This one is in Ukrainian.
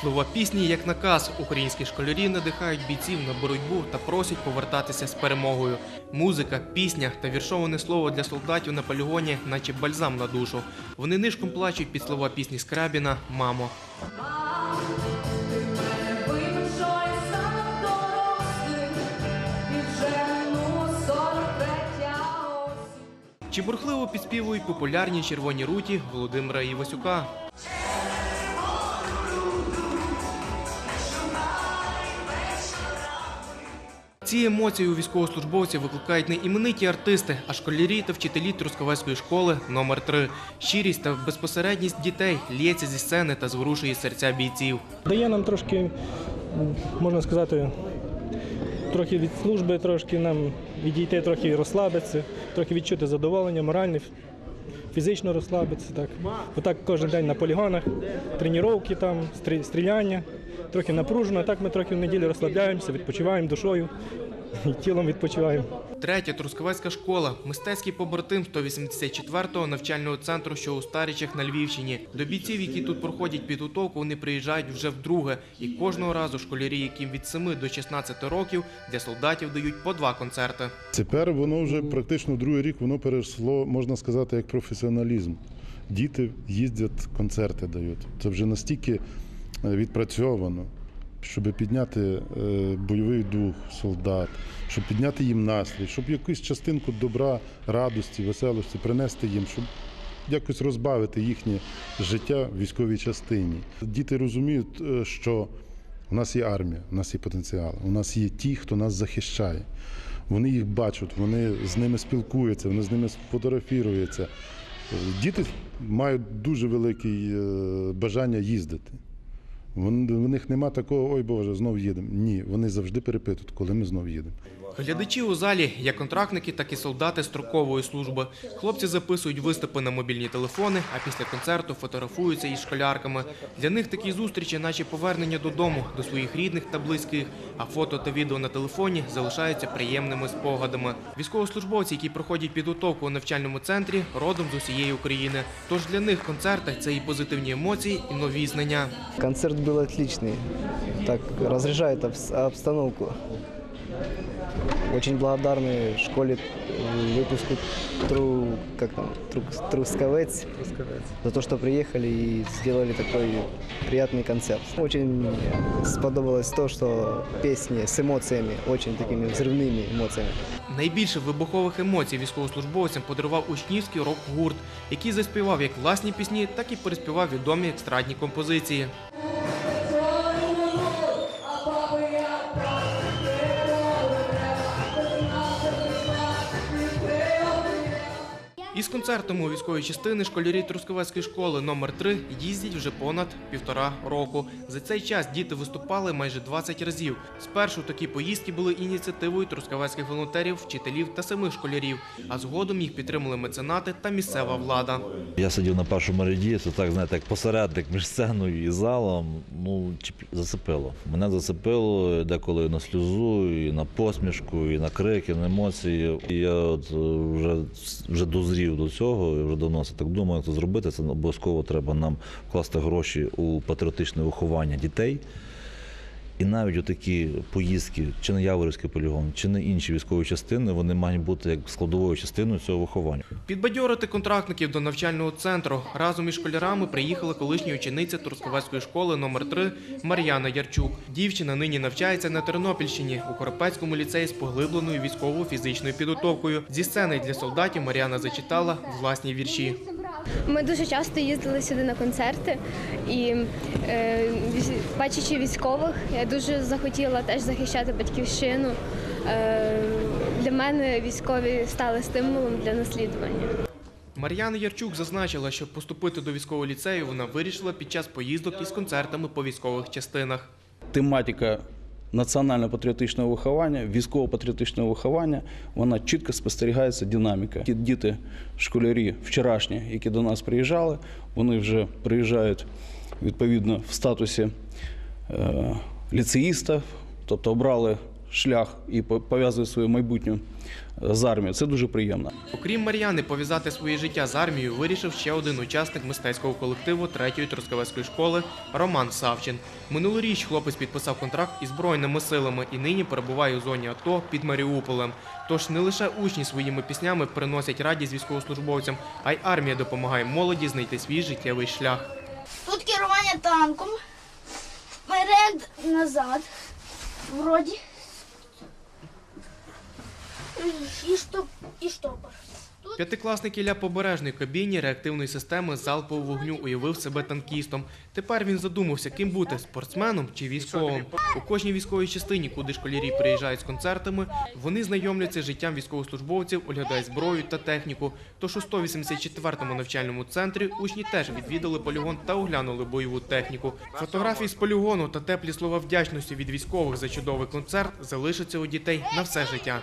Слова пісні як наказ. Українські школярі надихають бійців на боротьбу та просять повертатися з перемогою. Музика, пісня та віршоване слово для солдатів на полігоні, наче бальзам на душу. Вони нишком плачуть під слова пісні Скрабіна Мамо. Вийшов сам дорослий, і вже 43 осінь. Чи бурхливо підспівують популярні червоні руті Володимира Івасюка. Ці емоції у військовослужбовців викликають не імениті артисти, а школярі та вчителі Трускавецької школи номер 3 Щирість та безпосередність дітей лється зі сцени та зворушує серця бійців. Дає нам трошки, можна сказати, трохи від служби, трошки нам відійти, трохи розслабитися, трохи відчути задоволення, моральне, фізично розслабитися. Так. Отак кожен день на полігонах, тренування, там, стрі- стріляння, трохи напружено. Так ми трохи в неділю розслабляємося, відпочиваємо душою і тілом відпочиваємо. Третя Трускавецька школа мистецький побратим 184-го навчального центру, що у Старичах на Львівщині. До бійців, які тут проходять підготовку, вони приїжджають вже вдруге. І кожного разу школярі, яким від 7 до 16 років, для солдатів дають по два концерти. Тепер воно вже практично другий рік воно перейшло, можна сказати, як професіоналізм. Діти їздять, концерти дають. Це вже настільки відпрацьовано, щоб підняти е, бойовий дух солдат, щоб підняти їм настрій, щоб якусь частинку добра, радості, веселості принести їм, щоб якось розбавити їхнє життя в військовій частині. Діти розуміють, е, що у нас є армія, у нас є потенціал, у нас є ті, хто нас захищає. Вони їх бачать, вони з ними спілкуються, вони з ними фотографіруються. Е, Діти мають дуже велике е, бажання їздити. Вон- В них нема такого, ой Боже, знов їдемо. Ні, вони завжди перепитують, коли ми знов їдемо. Глядачі у залі як контрактники, так і солдати строкової служби. Хлопці записують виступи на мобільні телефони, а після концерту фотографуються із школярками. Для них такі зустрічі, наче повернення додому, до своїх рідних та близьких. А фото та відео на телефоні залишаються приємними спогадами. Військовослужбовці, які проходять підготовку у навчальному центрі, родом з усієї України. Тож для них концерти це і позитивні емоції, і нові знання. Концерт был отличный. Так обс- обстановку. Очень благодарны школе э, выпуску Тру, как там, Тру- Трускавец, за то, что приехали и сделали такой приятный концерт. Очень сподобалось то, что песни с эмоциями, очень такими взрывными эмоциями. Найбільше вибухових емоцій військовослужбовцям подарував учнівський рок-гурт, який заспівав як власні пісні, так і переспівав відомі естрадні композиції. Із концертами у військовій частини школярі Трускавецької школи номер 3 їздять вже понад півтора року. За цей час діти виступали майже 20 разів. Спершу такі поїздки були ініціативою трускавецьких волонтерів, вчителів та самих школярів, а згодом їх підтримали меценати та місцева влада. Я сидів на першому ряді, це так, знаєте, як посередник між сценою і залом. Ну, зацепило. Мене зацепило деколи на сльозу, і на посмішку, і на крик, і на емоції. І я от е, вже, вже дозрів до цього, і вже давно це так думаю, як це зробити. Це обов'язково треба нам вкласти гроші у патріотичне виховання дітей. І навіть отакі поїздки, чи на Яворівський полігон, чи на інші військові частини, вони мають бути як складовою частиною цього виховання. Підбадьорити контрактників до навчального центру разом із школярами приїхала колишня учениця Трускавецької школи номер 3 Мар'яна Ярчук. Дівчина нині навчається на Тернопільщині у Коропецькому ліцеї з поглибленою військово-фізичною підготовкою. Зі сцени для солдатів Мар'яна зачитала власні вірші. Ми дуже часто їздили сюди на концерти, і е, бачачи військових, я дуже захотіла теж захищати батьківщину. Е, для мене військові стали стимулом для наслідування. Мар'яна Ярчук зазначила, що поступити до військового ліцею вона вирішила під час поїздок із концертами по військових частинах. тематика національно-патріотичного виховання, військово-патріотичного виховання, вона чітко спостерігається динаміка. Ті діти, школярі вчорашні, які до нас приїжджали, вони вже приїжджають відповідно в статусі е, ліцеїста, тобто обрали шлях і по- пов'язують своє майбутнє е, з армією. Це дуже приємно. Окрім Мар'яни, пов'язати своє життя з армією вирішив ще один учасник мистецького колективу третьої Трускавецької школи Роман Савчин. Минулоріч хлопець підписав контракт із збройними силами і нині перебуває у зоні АТО під Маріуполем. Тож не лише учні своїми піснями приносять радість військовослужбовцям, а й армія допомагає молоді знайти свій життєвий шлях. Тут керування танком. Вперед, назад. Вроді. І штоп, і штопор. П'ятикласник Ілля Побережний кабіні реактивної системи залпового вогню уявив себе танкістом. Тепер він задумався, ким бути спортсменом чи військовим. У кожній військовій частині, куди школярі приїжджають з концертами, вони знайомляться з життям військовослужбовців, оглядають зброю та техніку. Тож у 184-му навчальному центрі учні теж відвідали полігон та оглянули бойову техніку. Фотографії з полігону та теплі слова вдячності від військових за чудовий концерт залишаться у дітей на все життя.